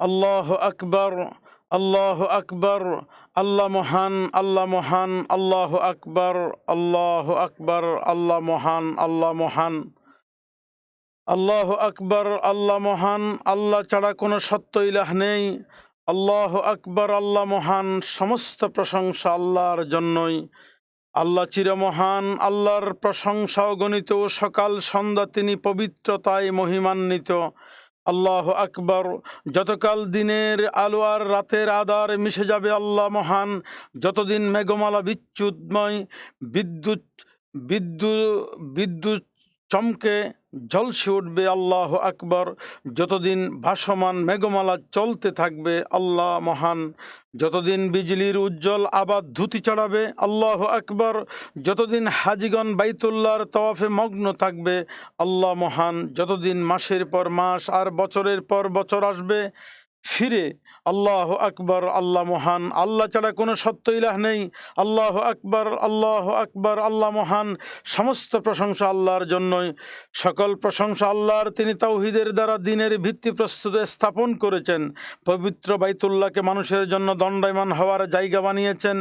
আল্লাহ আকবর আল্লাহ আকবর, আল্লাহ মহান আল্লাহ মহান, আল্লাহ আকবর আল্লাহ আকবর, আল্লাহ মহান আল্লাহ মহান। আল্লাহ আকবর, আল্লাহ মহান, আল্লাহ ছাড়া কোনো সত্য ইলাহ নেই। আল্লাহ আকবর, আল্লাহ মহান, সমস্ত প্রশংসা আল্লাহর জন্যই। আল্লাহ চিরমহান আল্লাহর প্রশংসা গণিত সকাল সন্ধ্যা তিনি পবিত্রতায় মহিমান্বিত। আল্লাহ আকবর। যতকাল দিনের আলো আর রাতের আদার মিশে যাবে আল্লাহ মহান, যতদিন মেঘমালা বিচ্যুতময়, বিদ্যুৎ বিদ্যুৎ বিদ্যুৎ চমকে ঝলসে উঠবে আল্লাহ আকবর। যতদিন ভাসমান মেঘমালা চলতে থাকবে, আল্লাহ মহান যতদিন বিজলির উজ্জ্বল আবাদ ধুতি চড়াবে, আল্লাহ আকবর। যতদিন হাজিগন বাইতুল্লার তওয়াফে মগ্ন থাকবে, আল্লাহ মহান যতদিন মাসের পর মাস আর বছরের পর বছর আসবে ফিরে, আল্লাহ আকবর, আল্লাহ মহান, আল্লাহ ছাড়া কোনো সত্য ইলাহ নেই। আল্লাহ আকবর আল্লাহ আকবর, আল্লাহ মহান, সমস্ত প্রশংসা আল্লাহর জন্যই। সকল প্রশংসা আল্লাহর, তিনি তাওহিদের দ্বারা দিনের ভিত্তি প্রস্তুত স্থাপন করেছেন। পবিত্র বাইতুল্লাহকে মানুষের জন্য দণ্ডায়মান হওয়ার জায়গা বানিয়েছেন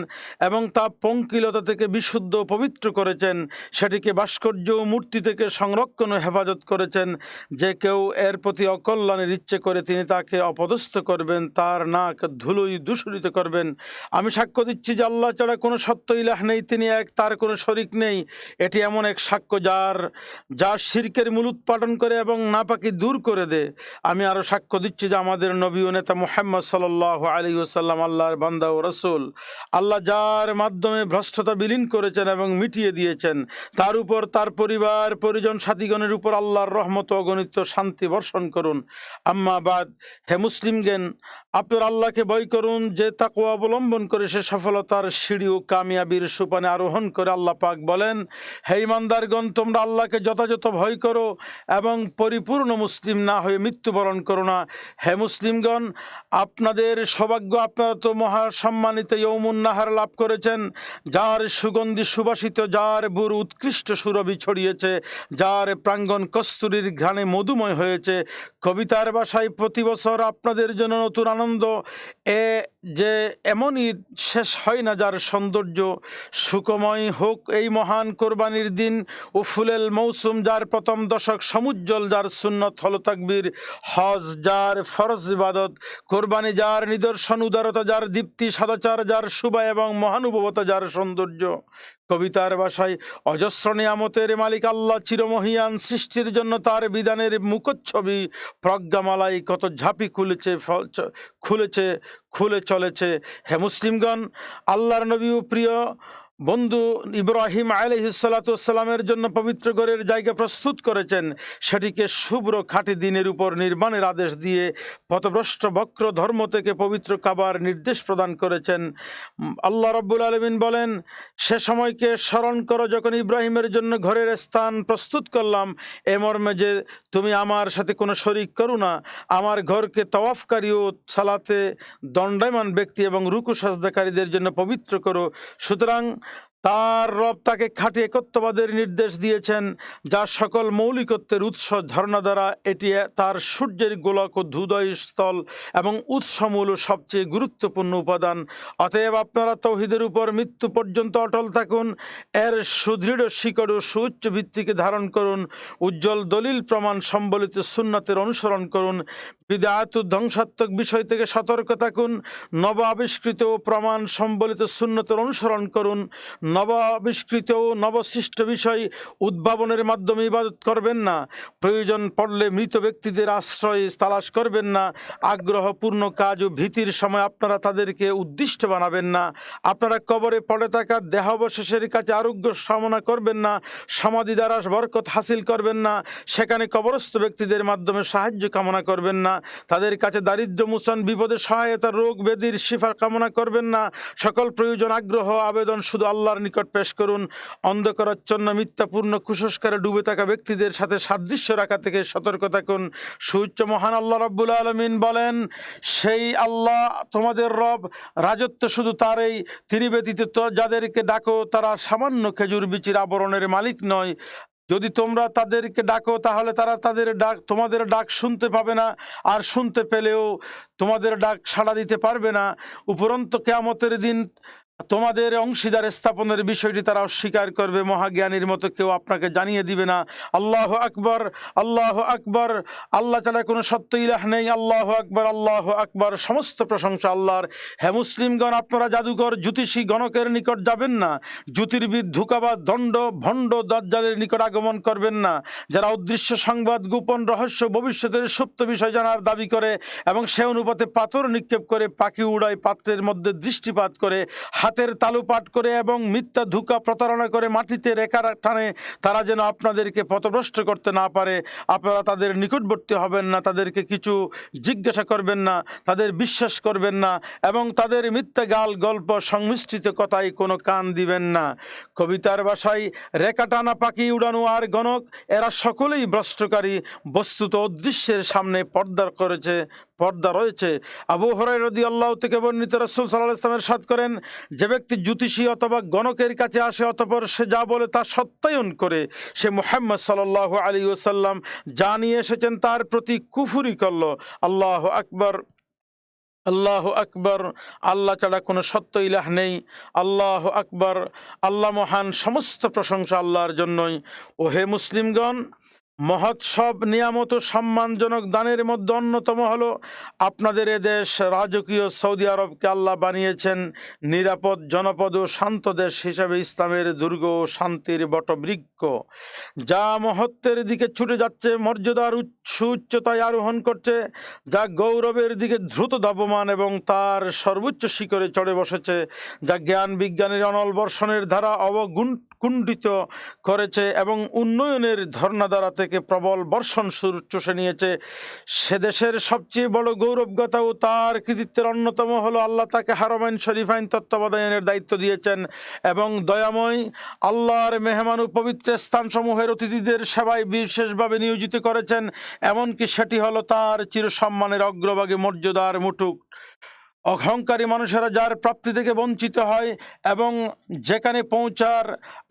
এবং তা পঙ্কিলতা থেকে বিশুদ্ধ পবিত্র করেছেন। সেটিকে ভাস্কর্য মূর্তি থেকে সংরক্ষণ হেফাজত করেছেন। যে কেউ এর প্রতি অকল্যাণের ইচ্ছে করে, তিনি তাকে অপদস্থ করবেন, তার নাক ধুলোই দূষণিত করবেন। আমি সাক্ষ্য দিচ্ছি যে আল্লাহ ছাড়া কোনো সত্য ইলাহ নেই, তিনি এক, তার কোনো শরিক নেই। এটি এমন এক সাক্ষ্য যার যা শিরকের মূল উৎপাদন করে এবং নাপাকি দূর করে দে আমি আরও সাক্ষ্য দিচ্ছি যে আমাদের নবী ও নেতা মোহাম্মদ সাল্লাহ আলী ওসাল্লাম আল্লাহর বান্দা ও রসুল। আল্লাহ যার মাধ্যমে ভ্রষ্টতা বিলীন করেছেন এবং মিটিয়ে দিয়েছেন, তার উপর তার পরিবার, পরিজন, সাথীগণের উপর আল্লাহর রহমত অগণিত শান্তি বর্ষণ করুন। আম্মাবাদ হে মুসলিম জ্ঞান আপনার আল্লাহকে ভয় করুন, যে তাকে অবলম্বন করে সে সফলতার সিঁড়ি ও কামিয়াবির সুপানে আরোহণ করে আল্লাহ পাক বলেন, হে ইমানদারগণ, তোমরা আল্লাহকে যথাযথ ভয় করো এবং পরিপূর্ণ মুসলিম না হয়ে মৃত্যুবরণ করো না। হে মুসলিমগণ, আপনাদের সৌভাগ্য আপনারা তো মহা সম্মানিত নাহার লাভ করেছেন, যার সুগন্ধি সুবাসিত, যার বুর উৎকৃষ্ট সুরভি ছড়িয়েছে, যার প্রাঙ্গণ কস্তুরীর ঘ্রাণে মধুময় হয়েছে। কবিতার বাসায় প্রতি বছর আপনাদের জন্য নতুন আনন্দ। এ যে এমনই শেষ হয় না যার সৌন্দর্য। সুখময় হোক এই মহান কোরবানির দিন ও ফুলেল মৌসুম যার প্রথম দশক সমুজ্জ্বল, যার সুন্নত হল তাকবীর, হজ, যার ফরজ ইবাদত, কোরবানি যার নিদর্শন, উদারতা, যার দীপ্তি, সদাচার, যার শুভা এবং মহানুভবতা, যার সৌন্দর্য। কবিতার বাসায় অজস্র নিয়ামতের মালিক আল্লাহ চিরমহিয়ান, সৃষ্টির জন্য তার বিধানের মুখচ্ছবি প্রজ্ঞামালাই কত ঝাঁপি খুলেছে খুলেছে, খুলে চলেছে। হে মুসলিমগণ, আল্লাহর নবী প্রিয় বন্ধু ইব্রাহিম আলহিসাল্লামের জন্য পবিত্র ঘরের জায়গা প্রস্তুত করেছেন। সেটিকে শুভ্র খাঁটি দিনের উপর নির্মাণের আদেশ দিয়ে পথভ্রষ্ট বক্র ধর্ম থেকে পবিত্র কাবার নির্দেশ প্রদান করেছেন। আল্লাহ রব্বুল আলমিন বলেন, সে সময়কে স্মরণ করো যখন ইব্রাহিমের জন্য ঘরের স্থান প্রস্তুত করলাম। এ মর্মে যে তুমি আমার সাথে কোনো শরিক করো না। আমার ঘরকে তওয়াফকারী ও সালাতে দণ্ডায়মান ব্যক্তি এবং রুকু সাজদাকারীদের জন্য পবিত্র করো। সুতরাং তার রব তাকে খাঁটি একত্ববাদের নির্দেশ দিয়েছেন, যা সকল মৌলিকত্বের উৎস ঝর্ণা দ্বারা এটি তার সূর্যের গোলক ও ধুদয় স্থল এবং উৎসমূল সবচেয়ে গুরুত্বপূর্ণ উপাদান। অতএব আপনারা তৌহিদের উপর মৃত্যু পর্যন্ত অটল থাকুন, এর সুদৃঢ় শিকড় ও সুউচ্চ ভিত্তিকে ধারণ করুন, উজ্জ্বল দলিল প্রমাণ সম্বলিত সুন্নতের অনুসরণ করুন, বিদায়ত ধ্বংসাত্মক বিষয় থেকে সতর্ক থাকুন, নব আবিষ্কৃত ও প্রমাণ সম্বলিত সুন্নতের অনুসরণ করুন নব আবিষ্কৃত ও নবসৃষ্ট বিষয় উদ্ভাবনের মাধ্যমে ইবাদত করবেন না। প্রয়োজন পড়লে মৃত ব্যক্তিদের আশ্রয় তালাশ করবেন না। আগ্রহপূর্ণ কাজ ও ভীতির সময় আপনারা তাদেরকে উদ্দিষ্ট বানাবেন না। আপনারা কবরে পড়ে থাকা দেহাবশেষের কাছে আরোগ্য সামনা করবেন না। সমাধি দ্বারা বরকত হাসিল করবেন না। সেখানে কবরস্থ ব্যক্তিদের মাধ্যমে সাহায্য কামনা করবেন না। তাদের কাছে দারিদ্র্য মোচন বিপদে সহায়তা রোগ ব্যাধির শিফা কামনা করবেন না। সকল প্রয়োজন, আগ্রহ, আবেদন শুধু আল্লাহর নিকট পেশ করুন। অন্ধকারাচ্ছন্ন, মিথ্যাপূর্ণ, কুসংস্কারে ডুবে থাকা ব্যক্তিদের সাথে সাদৃশ্য রাখা থেকে সতর্ক থাকুন। সুউচ্চ, মহান আল্লাহ রব্বুল আলমিন বলেন, সেই আল্লাহ তোমাদের রব, রাজত্ব শুধু তারই। তিনি ব্যতীত যাদেরকে ডাকো তারা সামান্য খেজুর বিচির আবরণের মালিক নয়। যদি তোমরা তাদেরকে ডাকো তাহলে তারা তাদের ডাক, তোমাদের ডাক শুনতে পাবে না, আর শুনতে পেলেও তোমাদের ডাক সাড়া দিতে পারবে না। উপরন্ত কেয়ামতের দিন তোমাদের অংশীদার স্থাপনের বিষয়টি তারা অস্বীকার করবে। মহাজ্ঞানীর মতো কেউ আপনাকে জানিয়ে দিবে না। আল্লাহ আকবর আল্লাহ আকবর। আল্লাহ ছাড়া কোনো সত্য ইলাহ নেই। আল্লাহ আকবর আল্লাহ আকবর। সমস্ত প্রশংসা আল্লাহর। হ্যাঁ মুসলিমগণ, আপনারা জাদুকর, জ্যোতিষী গণকের নিকট যাবেন না। জ্যোতির্বিদ ধুকাবাদ দণ্ড, ভণ্ড দাজ্জালের নিকট আগমন করবেন না। যারা অদৃশ্য সংবাদ, গোপন রহস্য, ভবিষ্যতের সত্য বিষয় জানার দাবি করে এবং সে অনুপাতে পাথর নিক্ষেপ করে পাখি উড়ায় পাত্রের মধ্যে দৃষ্টিপাত করে হাতের তালু পাঠ করে এবং মিথ্যা ধুকা প্রতারণা করে মাটিতে রেখা টানে, তারা যেন আপনাদেরকে পথভ্রষ্ট করতে না পারে। আপনারা তাদের নিকটবর্তী হবেন না, তাদেরকে কিছু জিজ্ঞাসা করবেন না, তাদের বিশ্বাস করবেন না, এবং তাদের মিথ্যা গাল গল্প সংমিশ্রিত কথায় কোনো কান দিবেন না। কবিতার বাসায় রেখা টানা পাখি উড়ানো আর গণক, এরা সকলেই ভ্রষ্টকারী, বস্তুত অদৃশ্যের সামনে পর্দা করেছে। পর্দা রয়েছে। আবু হরাই রদি আল্লাহ থেকে বর্ণিত রসুল সাল্লাহ ইসলামের সাথ করেন, যে ব্যক্তি জ্যোতিষী অথবা গণকের কাছে আসে অতপর সে যা বলে তা সত্যায়ন করে। সে মোহাম্মদ সাল্লাহ আলী ওসাল্লাম যা নিয়ে এসেছেন তার প্রতি কুফুরি করল। আল্লাহ আকবর আল্লাহ আকবর, আল্লাহ ছাড়া কোনো সত্য ইলাহ নেই। আল্লাহ আকবর, আল্লাহ মহান সমস্ত প্রশংসা আল্লাহর জন্যই। ও হে মুসলিমগণ মহোৎসব নিয়ামত সম্মানজনক দানের মধ্যে অন্যতম হলো আপনাদের দেশ রাজকীয় সৌদি আরবকে আল্লাহ বানিয়েছেন নিরাপদ জনপদ ও শান্ত দেশ হিসাবে ইসলামের দুর্গ ও শান্তির বটবৃক্ষ। যা মহত্বের দিকে ছুটে যাচ্ছে, মর্যাদার উচ্চ উচ্চতায় আরোহণ করছে, যা গৌরবের দিকে দ্রুত ধাবমান এবং তার সর্বোচ্চ শিখরে চড়ে বসেছে, যা জ্ঞান বিজ্ঞানের অনল বর্ষণের ধারা অবগুণ কুণ্ডিত করেছে এবং উন্নয়নের ধর্ণাধারা থেকে প্রবল বর্ষণ চষে নিয়েছে। সে দেশের সবচেয়ে বড় গৌরবগতা ও তার কৃতিত্বের অন্যতম হলো আল্লাহ তাকে হারমাইন শরীফাইন তত্ত্বাবধানের দায়িত্ব দিয়েছেন এবং দয়াময় আল্লাহর মেহমান ও পবিত্র স্থানসমূহের অতিথিদের সেবায় বিশেষভাবে নিয়োজিত করেছেন। এমনকি সেটি হলো তার চিরসম্মানের অগ্রভাগে মর্যাদার মুটুক অহংকারী মানুষেরা যার প্রাপ্তি থেকে বঞ্চিত হয় এবং যেখানে পৌঁছার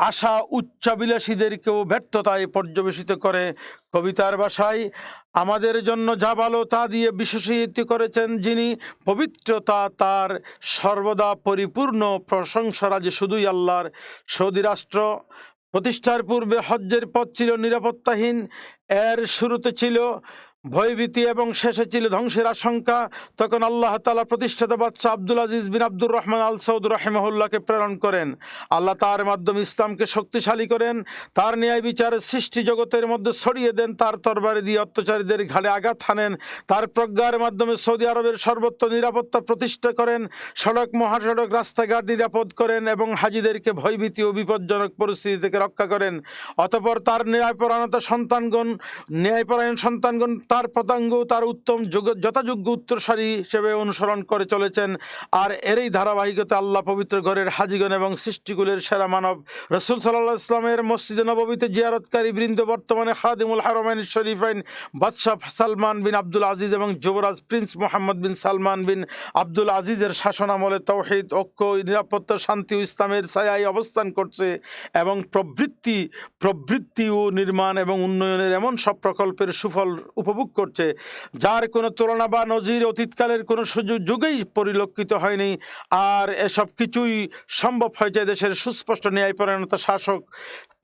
আশা উচ্চাবিলাসীদেরকেও ব্যর্থতায় পর্যবেসিত করে কবিতার ভাষায়, আমাদের জন্য যা ভালো তা দিয়ে বিশেষিত করেছেন যিনি পবিত্রতা তার সর্বদা পরিপূর্ণ প্রশংসা রাজে শুধুই আল্লাহর। সৌদি রাষ্ট্র প্রতিষ্ঠার পূর্বে হজ্জের পথ ছিল নিরাপত্তাহীন। এর শুরুতে ছিল ভয়ভীতি এবং শেষে ছিল ধ্বংসের আশঙ্কা। তখন আল্লাহ তালা প্রতিষ্ঠাতা বাদশাহ আব্দুল আজিজ বিন আব্দুর রহমান আল সৌদ রাহেমহুল্লাহকে প্রেরণ করেন। আল্লাহ তার মাধ্যমে ইসলামকে শক্তিশালী করেন। তার ন্যায় বিচার সৃষ্টি জগতের মধ্যে ছড়িয়ে দেন। তার তরবারি দিয়ে অত্যাচারীদের ঘাড়ে আঘাত হানেন। তার প্রজ্ঞার মাধ্যমে সৌদি আরবের সর্বত্র নিরাপত্তা প্রতিষ্ঠা করেন। সড়ক, মহাসড়ক, রাস্তাঘাট নিরাপদ করেন এবং হাজিদেরকে ভয়ভীতি ও বিপজ্জনক পরিস্থিতি থেকে রক্ষা করেন। অতপর তার ন্যায়পরায়ণতা সন্তানগণ, ন্যায়পরায়ণ সন্তানগণ তার পতাঙ্গ তার উত্তম যোগ- যথাযোগ্য উত্তরসারী হিসেবে অনুসরণ করে চলেছেন। আর এরই ধারাবাহিকতা আল্লাহ পবিত্র ঘরের হাজিগণ এবং সৃষ্টিকুলের সেরা মানব। রসুল সাল্লাহ ইসলামের মসজিদে নববীতে জিয়ারতকারী বৃন্দ বর্তমানে খাদিমুল হারমাইন শরীফাইন বাদশাহ সালমান বিন আব্দুল আজিজ এবং যুবরাজ prince Mohammed bin Salman bin Abdul আজিজের শাসনামলে তৌহিদ, ঐক্য, নিরাপত্তা, শান্তি ও ইসলামের ছায়ায় অবস্থান করছে এবং প্রবৃত্তি প্রবৃত্তি ও নির্মাণ এবং উন্নয়নের এমন সব প্রকল্পের সুফল উপভোগ করছে। যার কোনো তুলনা বা নজির অতীতকালের কোনো সুযোগ যুগেই পরিলক্ষিত হয়নি। আর এসব কিছুই সম্ভব হয়েছে দেশের সুস্পষ্ট ন্যায়পরায়ণতা শাসক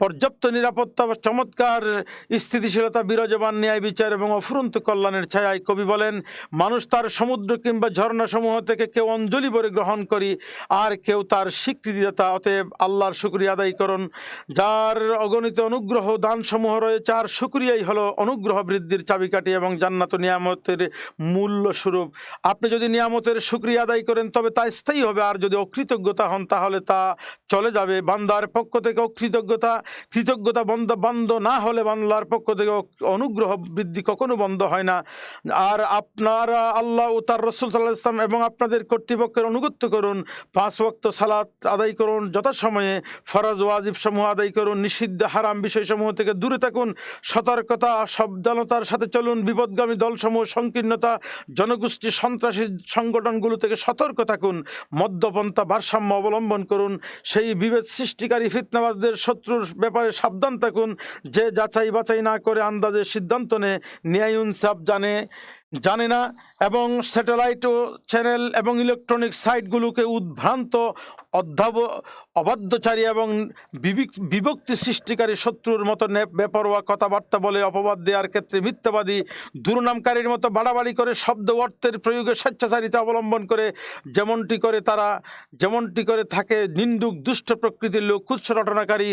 পর্যাপ্ত নিরাপত্তা চমৎকার স্থিতিশীলতা, বিরাজমান ন্যায় বিচার এবং অফুরন্ত কল্যাণের ছায়ায় কবি বলেন, মানুষ তার সমুদ্র কিংবা ঝর্ণাসমূহ থেকে কেউ অঞ্জলি বলে গ্রহণ করি, আর কেউ তার স্বীকৃতিদাতা অতএব আল্লাহর শুক্রিয়া আদায় করুন। যার অগণিত অনুগ্রহ দানসমূহ রয়েছে, আর শুক্রিয়াই হলো অনুগ্রহ বৃদ্ধির চাবিকাঠি এবং জান্নাত নিয়ামতের মূল্য স্বরূপ। আপনি যদি নিয়ামতের শুক্রিয়া আদায় করেন, তবে তা স্থায়ী হবে, আর যদি অকৃতজ্ঞতা হন, তাহলে তা চলে যাবে। বান্দার পক্ষ থেকে অকৃতজ্ঞতা কৃতজ্ঞতা বন্ধ বন্ধ না হলে বাংলার পক্ষ থেকে অনুগ্রহ বৃদ্ধি কখনো বন্ধ হয় না। আর আপনারা আল্লাহ ও তার রসুল সাল্লাহ ইসলাম এবং আপনাদের কর্তৃপক্ষের অনুগত্য করুন। পাঁচ ওয়াক্ত সালাত আদায় করুন, যথাসময়ে ফরজ ওয়াজিব সমূহ আদায় করুন, নিষিদ্ধ হারাম বিষয়সমূহ থেকে দূরে থাকুন, সতর্কতা, সাবধানতার সাথে চলুন, বিপদগামী দলসমূহ, সংকীর্ণতা, জনগোষ্ঠী, সন্ত্রাসী সংগঠনগুলো থেকে সতর্ক থাকুন মদ্যপন্থা ভারসাম্য অবলম্বন করুন। সেই বিভেদ সৃষ্টিকারী ফিতনাবাজদের শত্রুর ব্যাপারে সাবধান থাকুন। যে যাচাই বাছাই না করে আন্দাজে সিদ্ধান্ত নেয় ন্যায় ইনসাফ জানে। জানে না, এবং স্যাটেলাইট ও চ্যানেল এবং ইলেকট্রনিক সাইটগুলোকে উদ্ভ্রান্ত, অধ্যাব, অবাধ্যচারী এবং বিভক্তি সৃষ্টিকারী শত্রুর মতো বেপরোয়া কথাবার্তা বলে অপবাদ দেওয়ার ক্ষেত্রে মিথ্যাবাদী, দুর্নামকারীর মতো বাড়াবাড়ি করে শব্দ অর্থের প্রয়োগে স্বেচ্ছাচারিতা অবলম্বন করে যেমনটি করে তারা, যেমনটি করে থাকে নিন্দুক, দুষ্ট প্রকৃতির লোক কুৎস রটনাকারী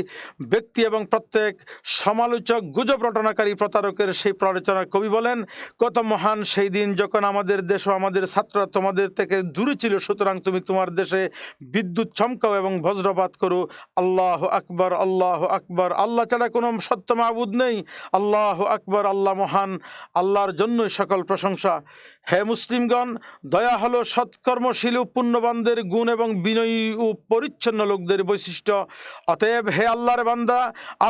ব্যক্তি এবং প্রত্যেক সমালোচক, গুজব রটনাকারী প্রতারকের সেই প্ররোচনা কবি বলেন, কত মহান সেই দিন যখন আমাদের দেশ আমাদের ছাত্ররা তোমাদের থেকে দূরে ছিল, সুতরাং তুমি তোমার দেশে বিদ্যুৎ চমকাও এবং বজ্রপাত করো। আল্লাহ আকবর আল্লাহ আকবর। আল্লাহ ছাড়া কোনো সত্য মাহবুদ নেই। আল্লাহ আকবর, আল্লাহ মহান। আল্লাহর জন্যই সকল প্রশংসা। হে মুসলিমগণ, দয়া হলো সৎকর্মশীল ও পুণ্যবানদের গুণ এবং বিনয়ী ও পরিচ্ছন্ন লোকদের বৈশিষ্ট্য। অতএব হে আল্লাহর বান্দা,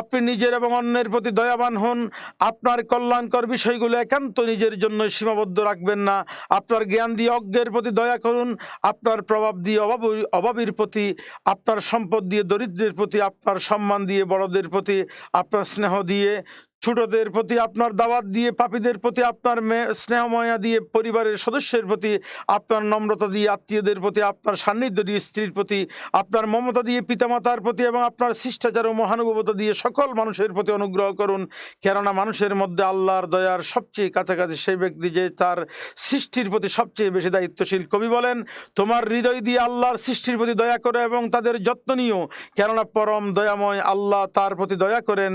আপনি নিজের এবং অন্যের প্রতি দয়াবান হন। আপনার কল্যাণকর বিষয়গুলো একান্ত নিজের জন্য সীমাবদ্ধ রাখবেন না। আপনার জ্ঞান দিয়ে অজ্ঞের প্রতি দয়া করুন। আপনার প্রভাব দিয়ে অভাব অভাবীর প্রতি, আপনার সম্পদ দিয়ে দরিদ্রের প্রতি, আপনার সম্মান দিয়ে বড়দের প্রতি, আপনার স্নেহ দিয়ে ছোটদের প্রতি আপনার দাওয়াত দিয়ে, পাপীদের প্রতি আপনার স্নেহময়া দিয়ে, পরিবারের সদস্যের প্রতি আপনার নম্রতা দিয়ে, আত্মীয়দের প্রতি আপনার সান্নিধ্য দিয়ে, স্ত্রীর প্রতি আপনার মমতা দিয়ে, পিতামাতার প্রতি এবং আপনার শিষ্টাচার ও মহানুভবতা দিয়ে সকল মানুষের প্রতি অনুগ্রহ করুন। কেননা মানুষের মধ্যে আল্লাহর দয়ার সবচেয়ে কাছাকাছি সেই ব্যক্তি যে তার সৃষ্টির প্রতি সবচেয়ে বেশি দায়িত্বশীল। কবি বলেন, তোমার হৃদয় দিয়ে আল্লাহর সৃষ্টির প্রতি দয়া করো এবং তাদের যত্ন নিও। কেননা পরম দয়াময় আল্লাহ তার প্রতি দয়া করেন।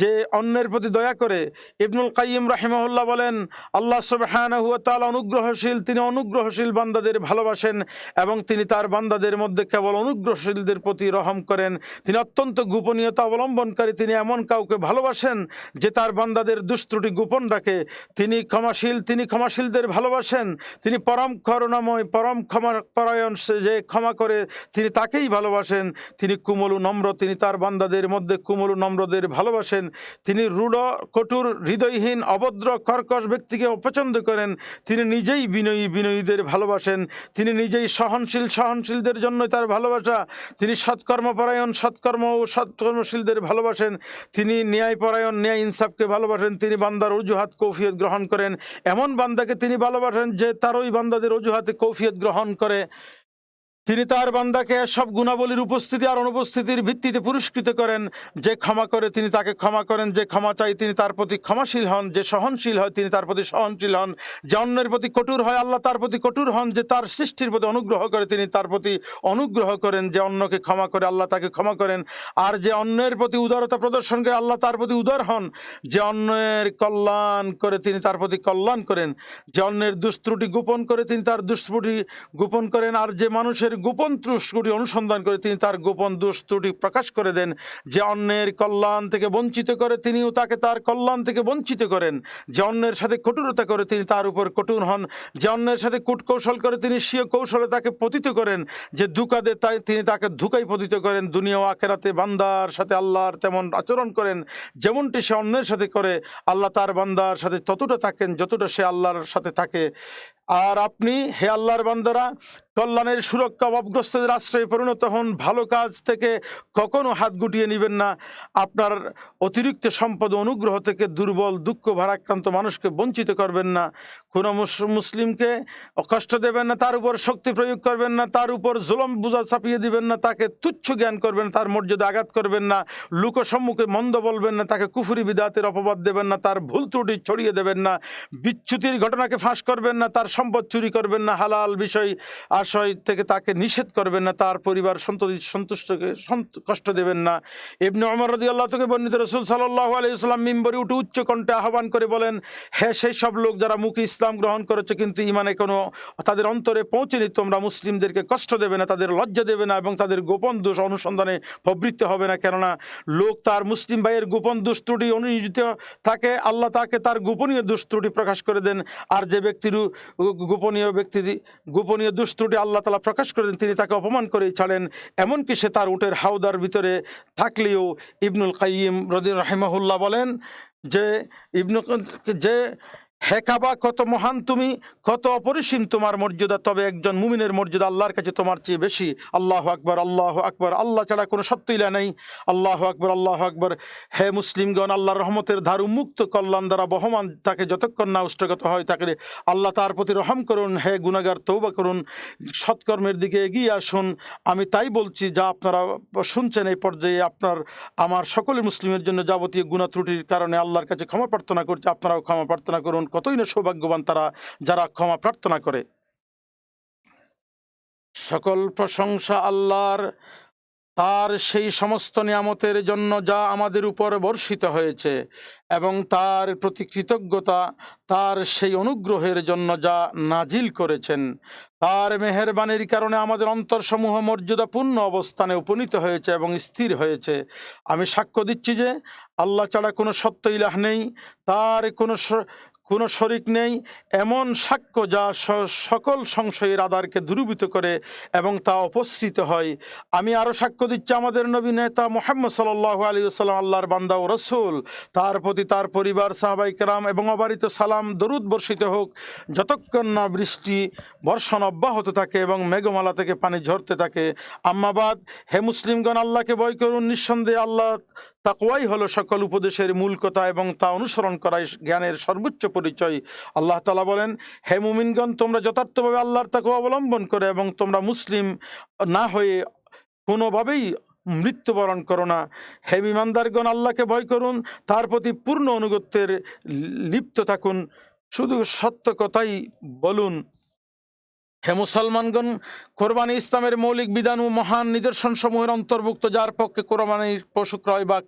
যে অন্যের দয়া করে ইবনুল কাইম রাহিমাহুল্লাহ বলেন, আল্লাহ সুবহানাহু ওয়া তাআলা অনুগ্রহশীল, তিনি অনুগ্রহশীল বান্দাদের ভালোবাসেন এবং তিনি তার বান্দাদের মধ্যে কেবল অনুগ্রহশীলদের প্রতি রহম করেন। তিনি অত্যন্ত গোপনীয়তা অবলম্বনকারী, তিনি এমন কাউকে ভালোবাসেন যে তার বান্দাদের দুষ্ত্রুটি গোপন রাখে। তিনি ক্ষমাশীল, তিনি ক্ষমাশীলদের ভালোবাসেন। তিনি পরম করুণাময়, পরম ক্ষমা পরায়ণ, সে যে ক্ষমা করে তিনি তাকেই ভালোবাসেন। তিনি কুমলু নম্র, তিনি তার বান্দাদের মধ্যে কুমলু নম্রদের ভালোবাসেন। তিনি রূঢ় কঠোর, হৃদয়হীন, অভদ্র, কর্কশ ব্যক্তিকে অপছন্দ করেন। তিনি নিজেই বিনয়ী, বিনয়ীদের ভালোবাসেন। তিনি নিজেই সহনশীল, সহনশীলদের জন্য তার ভালোবাসা। তিনি সৎকর্মপরায়ণ, সৎকর্ম ও সৎকর্মশীলদের ভালোবাসেন। তিনি ন্যায়পরায়ণ, ন্যায় ইনসাফকে ভালোবাসেন। তিনি বান্দার অজুহাত কৌফিয়ত গ্রহণ করেন। এমন বান্দাকে তিনি ভালোবাসেন যে তার ওই বান্দাদের অজুহাতে কৌফিয়ত গ্রহণ করে। তিনি তার বান্দাকে সব গুণাবলীর উপস্থিতি আর অনুপস্থিতির ভিত্তিতে পুরস্কৃত করেন। যে ক্ষমা করে তিনি তাকে ক্ষমা করেন, যে ক্ষমা চাই তিনি তার প্রতি ক্ষমাশীল হন, যে সহনশীল হয় তিনি তার প্রতি সহনশীল হন, যে অন্যের প্রতি কঠোর হয় আল্লাহ তার প্রতি কঠোর হন, যে তার সৃষ্টির প্রতি অনুগ্রহ করে তিনি তার প্রতি অনুগ্রহ করেন, যে অন্যকে ক্ষমা করে আল্লাহ তাকে ক্ষমা করেন, আর যে অন্যের প্রতি উদারতা প্রদর্শন করে আল্লাহ তার প্রতি উদার হন, যে অন্যের কল্যাণ করে তিনি তার প্রতি কল্যাণ করেন, যে অন্যের দুষ্ত্রুটি গোপন করে তিনি তার দুষ্ত্রুটি গোপন করেন, আর যে মানুষের গোপন ত্রুটি অনুসন্ধান করে তিনি তার গোপন দুষ্ত্রুটি প্রকাশ করে দেন। যে অন্যের কল্যাণ থেকে বঞ্চিত করে, তিনিও তাকে তার কল্যাণ থেকে বঞ্চিত করেন। যে অন্যের সাথে কঠোরতা করে, তিনি তার উপর কঠোর হন। যে অন্যের সাথে কূটকৌশল করে, তিনি স্বীয় কৌশলে তাকে পতিত করেন। যে ধোঁকা দেয় তাই তিনি তাকে ধুকাই পতিত করেন। দুনিয়া ও আখেরাতে বান্দার সাথে আল্লাহর তেমন আচরণ করেন। যেমনটি সে অন্যের সাথে করে, আল্লাহ তার বান্দার সাথে ততটা থাকেন যতটা সে আল্লাহর সাথে থাকে। আর আপনি হে আল্লাহর বান্দারা, কল্যাণের সুরক্ষা অভাবগ্রস্তদের আশ্রয়ে পরিণত হন, ভালো কাজ থেকে কখনো হাত গুটিয়ে নেবেন না। আপনার অতিরিক্ত সম্পদ অনুগ্রহ থেকে দুর্বল, দুঃখ ভারাক্রান্ত মানুষকে বঞ্চিত করবেন না। কোনো মুস- মুসলিমকে কষ্ট দেবেন না, তার উপর শক্তি প্রয়োগ করবেন না, তার উপর জুলম বোঝা চাপিয়ে দিবেন না, তাকে তুচ্ছ জ্ঞান করবেন তার মর্যাদা আঘাত করবেন না লোক সম্মুখে মন্দ বলবেন না, তাকে কুফুরি বিদাতের অপবাদ দেবেন না, তার ভুল ত্রুটি ছড়িয়ে দেবেন না, বিচ্যুতির ঘটনাকে ফাঁস করবেন না, তার সম্পদ চুরি করবেন না, হালাল বিষয়, আশয় থেকে তাকে নিষেধ করবেন না, তার পরিবার সন্ততি, সন্তুষ্টকে কষ্ট দেবেন না। এমনি অমর রদি আল্লাহ থেকে বর্ণিত রসুল সাল্লাহ আলাইসাল্লাম মিম্বরে উঠে উচ্চ কণ্ঠে আহ্বান করে বলেন হ্যাঁ সেই সব লোক যারা মুখে ইসলাম গ্রহণ করেছে কিন্তু ইমানে কোনো, তাদের অন্তরে পৌঁছেনি, তোমরা মুসলিমদেরকে কষ্ট দেবে না, তাদের লজ্জা দেবে না এবং তাদের গোপন দোষ অনুসন্ধানে প্রবৃত্ত হবে না। কেননা লোক তার মুসলিম ভাইয়ের গোপন দুষ্ত্রুটি অনুনিয়োজিত থাকে, আল্লাহ তাকে তার গোপনীয় দুষ্ত্রুটি প্রকাশ করে দেন। আর যে ব্যক্তির গোপনীয় ব্যক্তি গোপনীয় দুষ্ট্রুটি আল্লাহ তালা প্রকাশ করেন, তিনি তাকে অপমান করে ছাড়েন, এমনকি সে তার উটের হাউদার ভিতরে থাকলেও ইবনুল কাইম রদিন রাহেমাহুল্লাহ বলেন যে ইবনুল যে হে কাবা, কত মহান তুমি, কত অপরিসীম তোমার মর্যাদা, তবে একজন মুমিনের মর্যাদা আল্লাহর কাছে তোমার চেয়ে বেশি। আল্লাহ আকবর আল্লাহ আকবর, আল্লাহ ছাড়া কোনো সত্যইলা নেই। আল্লাহ আকবর আল্লাহ আকবর। হে মুসলিমগণ, আল্লাহর রহমতের ধার উন্মুক্ত কল্যাণ দ্বারা বহমান, তাকে যতক্ষণ না উষ্টগত হয়, তাকে আল্লাহ তার প্রতি রহম করুন, হে গুনাগার তৌবা করুন, সৎকর্মের দিকে এগিয়ে আসুন। আমি তাই বলছি, যা আপনারা শুনছেন এই পর্যায়ে, আপনার, আমার সকলে মুসলিমের জন্য যাবতীয় গুণা ত্রুটির কারণে আল্লাহর কাছে ক্ষমা প্রার্থনা করছি, আপনারাও ক্ষমা প্রার্থনা করুন। কতই না সৌভাগ্যবান তারা যারা ক্ষমা প্রার্থনা করে। সকল প্রশংসা আল্লাহর, তার সেই সমস্ত নিয়ামতের জন্য যা আমাদের উপর বর্ষিত হয়েছে এবং তার প্রতি কৃতজ্ঞতা, তার সেই অনুগ্রহের জন্য যা নাজিল করেছেন। তার মেহেরবানির কারণে আমাদের অন্তরসমূহ মর্যাদাপূর্ণ অবস্থানে উপনীত হয়েছে এবং স্থির হয়েছে। আমি সাক্ষ্য দিচ্ছি যে আল্লাহ ছাড়া কোনো সত্য ইলাহ নেই, তার কোনো কোনো শরিক নেই, এমন সাক্ষ্য যা সকল সংশয়ের আধারকে দূরীভূত করে এবং তা উপস্থিত হয়। আমি আরও সাক্ষ্য দিচ্ছি আমাদের নবী নেতা মোহাম্মদ সাল্লাহ আলী সাল্লাম আল্লাহর বান্দা ও রসুল। তার প্রতি তার পরিবার সাহাবাই কেরাম এবং অবারিত সালাম দরুদ বর্ষিত হোক। যতক্ষণ না বৃষ্টি, বর্ষণ অব্যাহত থাকে এবং মেঘমালা থেকে পানি ঝরতে থাকে। আম্মাবাদ হে মুসলিমগণ, আল্লাহকে ভয় করুন। নিঃসন্দেহে আল্লাহ তাকওয়াই হলো সকল উপদেশের মূল কথা এবং তা অনুসরণ করাই জ্ঞানের সর্বোচ্চ পরিচয়। আল্লাহ তালা বলেন, হে মুমিনগণ, তোমরা যথার্থভাবে আল্লাহর তাকে অবলম্বন করে এবং তোমরা মুসলিম না হয়ে কোনোভাবেই মৃত্যুবরণ করো না। হে বিমানদারগণ আল্লাহকে ভয় করুন, তার প্রতি পূর্ণ অনুগত্যের লিপ্ত থাকুন। শুধু সত্য কথাই বলুন। হে মুসলমানগণ, কোরবানি ইসলামের মৌলিক বিধান ও মহান নিদর্শন সমূহের অন্তর্ভুক্ত, যার পক্ষে কোরবানির পশু ক্রয় বা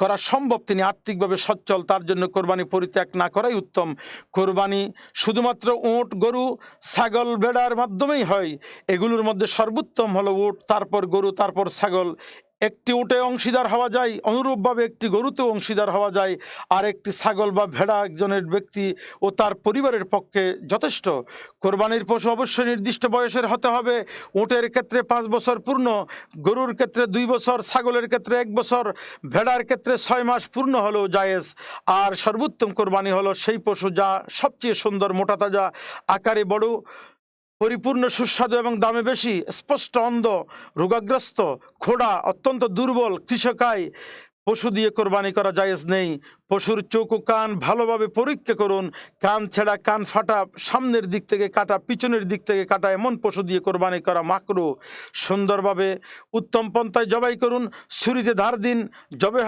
করা সম্ভব, তিনি আর্থিকভাবে সচ্ছল, তার জন্য কোরবানি পরিত্যাগ না করাই উত্তম। কোরবানি শুধুমাত্র ওট গরু, ছাগল, ভেড়ার মাধ্যমেই হয়। এগুলোর মধ্যে সর্বোত্তম হলো ওট তারপর গরু, তারপর ছাগল। একটি উটে অংশীদার হওয়া যায়, অনুরূপভাবে একটি গরুতেও অংশীদার হওয়া যায়, আর একটি ছাগল বা ভেড়া একজনের ব্যক্তি ও তার পরিবারের পক্ষে যথেষ্ট। কোরবানির পশু অবশ্যই নির্দিষ্ট বয়সের হতে হবে। উটের ক্ষেত্রে পাঁচ বছর পূর্ণ, গরুর ক্ষেত্রে দুই বছর, ছাগলের ক্ষেত্রে এক বছর, ভেড়ার ক্ষেত্রে ছয় মাস পূর্ণ হলেও জায়েজ। আর সর্বোত্তম কোরবানি হলো সেই পশু যা সবচেয়ে সুন্দর, মোটা, তাজা, আকারে বড় পরিপূর্ণ সুস্বাদু এবং দামে বেশি স্পষ্ট অন্ধ রোগাগ্রস্ত খোড়া অত্যন্ত দুর্বল কৃষকায় পশু দিয়ে কোরবানি করা জায়েজ নেই। পশুর চোখ ও কান ভালোভাবে পরীক্ষা করুন। কান ছেঁড়া কান ফাটা, সামনের দিক থেকে কাটা, পিছনের দিক থেকে কাটা, এমন পশু দিয়ে কোরবানি করা মাকরু। সুন্দরভাবে উত্তম পন্থায় জবাই করুন। ছুরিতে ধার দিন। জবে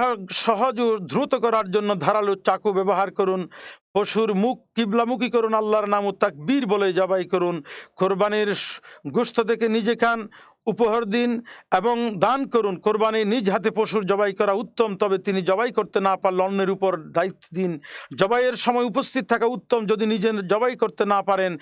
সহজ ও দ্রুত করার জন্য ধারালো চাকু ব্যবহার করুন। পশুর মুখ কিবলামুখী করুন, আল্লাহর নাম ও তাকবীর বলে জবাই করুন। কোরবানির গোস্ত থেকে নিজে খান। উপহার দিন এবং দান করুন। কোরবানি নিজ হাতে পশুর জবাই করা উত্তম, তবে তিনি জবাই করতে না পারলে অন্যের উপর দায়িত্ব দিন। জবাইয়ের সময় উপস্থিত থাকা উত্তম, যদি নিজে জবাই করতে না পারেন।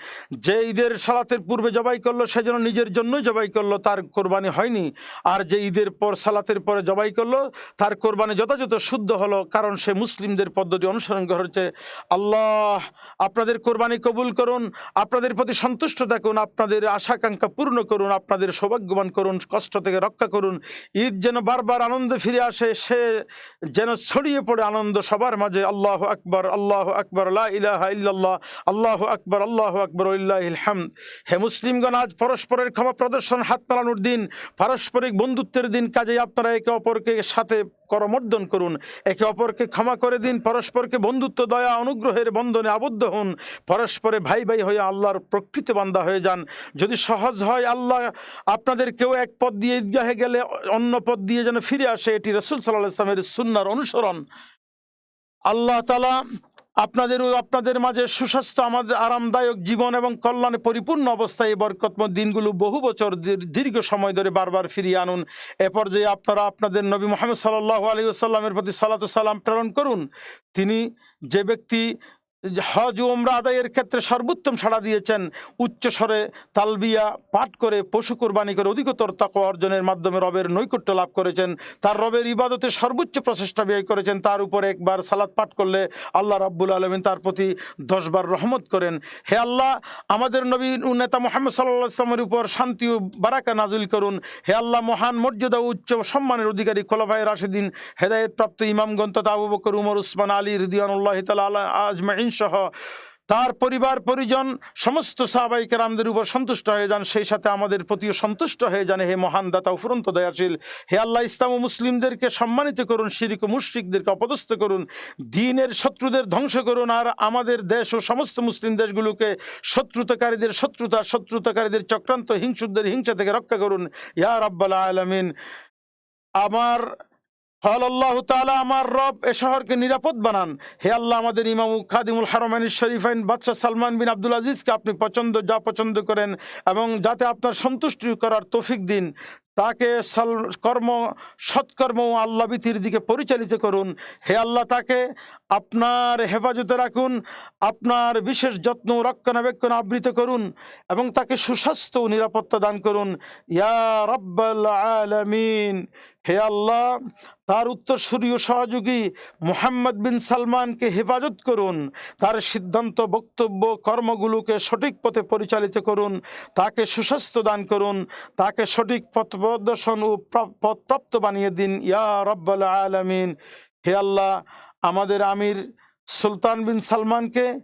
যে ঈদের সালাতের পূর্বে জবাই করল, সে যেন নিজের জন্যই জবাই করল, তার কোরবানি হয়নি। আর যে ঈদের পর সালাতের পরে জবাই করল, তার কোরবানি যথাযথ শুদ্ধ হলো, কারণ সে মুসলিমদের পদ্ধতি অনুসরণ করেছে। আল্লাহ, আপনাদের কোরবানি কবুল করুন, আপনাদের প্রতি সন্তুষ্ট থাকুন, আপনাদের আশাকাঙ্ক্ষা পূর্ণ করুন, আপনাদের সৌভাগ্যবান করুন, কষ্ট থেকে রক্ষা করুন। ঈদ যেন বারবার আনন্দে ফিরে আসে, সে যেন ছড়িয়ে পড়ে আনন্দ সবার মাঝে। আল্লাহ আকবর আল্লাহ আকবর আল্লাহ ইল্লাল্লাহ, আল্লাহ আকবর আল্লাহ আকবর ইল্লাহিল হামদ। হে মুসলিমগণ, আজ পরস্পরের ক্ষমা প্রদর্শন, হাত মেলানোর দিন, পারস্পরিক বন্ধুত্বের দিন কাজে আপনারা একে অপরকে সাথে করমর্দন করুন। একে অপরকে ক্ষমা করে দিন। পরস্পরকে বন্ধুত্ব, দয়া, অনুগ্রহের বন্ধনে আবদ্ধ হন। পরস্পরে ভাই ভাই হয়ে আল্লাহর প্রকৃত বান্দা হয়ে যান। যদি সহজ হয়, আল্লাহ আপনাদের কেউ এক পদ দিয়ে ঈদগাহে গেলে অন্য পদ দিয়ে যেন ফিরে আসে। এটি রসুল সাল্লাহ ইসলামের সুন্নার অনুসরণ। আল্লাহ তালা আপনাদের আপনাদের মাঝে সুস্বাস্থ্য, আমাদের আরামদায়ক জীবন এবং কল্যাণে পরিপূর্ণ অবস্থায় এই বরকতময় দিনগুলো বহু বছর দীর্ঘ সময় ধরে বারবার ফিরিয়ে আনুন। এ পর্যায়ে আপনারা আপনাদের নবী মোহাম্মদ সাল্লাহ আলী সাল্লামের প্রতি সালাতু সালাম প্রেরণ করুন। তিনি যে ব্যক্তি হজ উমরা আদায়ের ক্ষেত্রে সর্বোত্তম সাড়া দিয়েছেন উচ্চ স্বরে তালবিয়া পাঠ করে, পশু কোরবানি করে, অধিকতর তাকওয়া অর্জনের মাধ্যমে রবের নৈকট্য লাভ করেছেন। তার রবের ইবাদতে সর্বোচ্চ প্রচেষ্টা ব্যয় করেছেন। তার উপরে একবার সালাদ পাঠ করলে আল্লাহ রাব্বুল আলমিন তার প্রতি দশবার রহমত করেন। হে আল্লাহ, আমাদের নবী নেতা মোহাম্মদ সাল্লাহ ইসলামের উপর শান্তি ও বারাকা নাজুল করুন। হে আল্লাহ, মহান মর্যাদা উচ্চ সম্মানের অধিকারী খোলাফায় রাশেদিন হেদায়েতপ্রাপ্ত ইমামগণ তথা আবু বকর, উমর, উসমান, আলী রিদিয়ানুল্লাহ তালা আজমাইন হুসাইন সহ তার পরিবার, পরিজন, সমস্ত সাহাবাইকার আমাদের উপর সন্তুষ্ট হয়ে যান। সেই সাথে আমাদের প্রতিও সন্তুষ্ট হয়ে যান। হে মহান দাতা উফরন্ত দয়াশীল, হে আল্লাহ ইসলাম ও মুসলিমদেরকে সম্মানিত করুন, শিরিক ও মুশ্রিকদেরকে অপদস্থ করুন, দিনের শত্রুদের ধ্বংস করুন আর আমাদের দেশ ও সমস্ত মুসলিম দেশগুলোকে শত্রুতাকারীদের শত্রুতা, শত্রুতাকারীদের চক্রান্ত হিংসুদের হিংসা থেকে রক্ষা করুন। ইয়া রব্বাল আলমিন, আমার আল্লাহ তালা আমার রব এ শহরকে নিরাপদ বানান। হে আল্লাহ, আমাদের ইমাম খাদিমুল হারমাইন শরীফাইন বাদশাহ সালমান বিন আব্দুল আজিজকে আপনি পছন্দ, যা পছন্দ করেন এবং যাতে আপনার সন্তুষ্টি করার তৌফিক দিন। তাকে কর্ম, সৎকর্ম ও আল্লাহ ভীতির দিকে পরিচালিত করুন। হে আল্লাহ তাকে আপনার হেফাজতে রাখুন, আপনার বিশেষ যত্ন রক্ষণাবেক্ষণ আবৃত করুন এবং তাকে সুস্বাস্থ্য ও নিরাপত্তা দান করুন। ইয়া রব্বাল আলামিন। হে আল্লাহ, তার উত্তরসূরীয় সহযোগী মোহাম্মদ বিন সালমানকে হেফাজত করুন। তার সিদ্ধান্ত, বক্তব্য, কর্মগুলোকে সঠিক পথে পরিচালিত করুন। তাকে সুস্বাস্থ্য দান করুন। তাকে সঠিক পথ প্রদর্শন ও প্রা- পথপ্রাপ্ত বানিয়ে দিন। ইয়া রব্বাল আলামিন। হে আল্লাহ, আমাদের আমির সুলতান বিন সালমানকে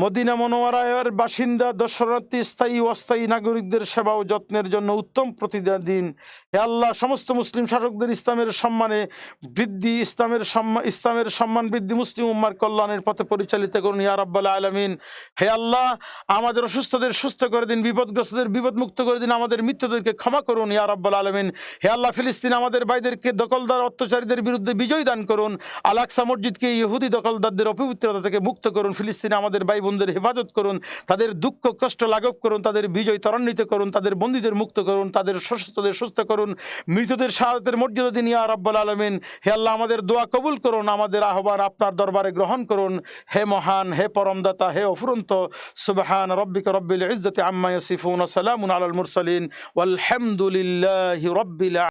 মদিনা মনোয়ারায়ের বাসিন্দা, দশরথী স্থায়ী অস্থায়ী নাগরিকদের সেবা ও যত্নের জন্য উত্তম প্রতিদান দিন। হে আল্লাহ, সমস্ত মুসলিম শাসকদের ইসলামের সম্মানে বৃদ্ধি, ইসলামের সম্মান ইসলামের সম্মান বৃদ্ধি, মুসলিম উম্মার কল্যাণের পথে পরিচালিত করুন ইয়া রাব্বাল আলামিন। হে আল্লাহ, আমাদের অসুস্থদের সুস্থ করে দিন, বিপদগ্রস্তদের বিপদমুক্ত করে দিন, আমাদের মৃত্যুদেরকে ক্ষমা করুন ইয়া রাব্বাল আলামিন। হে আল্লাহ, ফিলিস্তিন আমাদের ভাইদেরকে দখলদার, অত্যাচারীদের বিরুদ্ধে বিজয় দান করুন। আলাক্সা মসজিদকে ইহুদি দখলদারদের অপবিত্রতা থেকে মুক্ত করুন। ফিলিস্তিন আমাদের ভাই বোনদের হেফাজত করুন, তাদের দুঃখ, কষ্ট লাঘব করুন, তাদের বিজয় ত্বরান্বিত করুন, তাদের বন্দীদের মুক্ত করুন, তাদের সুস্থদের সুস্থ করুন, মৃতদের শাহাদের মর্যাদা দিন ইয়া রাব্বাল আলামিন। হে আল্লাহ, আমাদের দোয়া কবুল করুন, আমাদের আহ্বান আপনার দরবারে গ্রহণ করুন। হে মহান, হে পরমদাতা, হে অফুরন্ত, সুবহান রব্বিক রব্বিল ইজ্জতি আম্মা ইয়াসিফুন সালামুন আলাল মুরসালিন। ওয়ালহামদুলিল্লাহি রব্বিল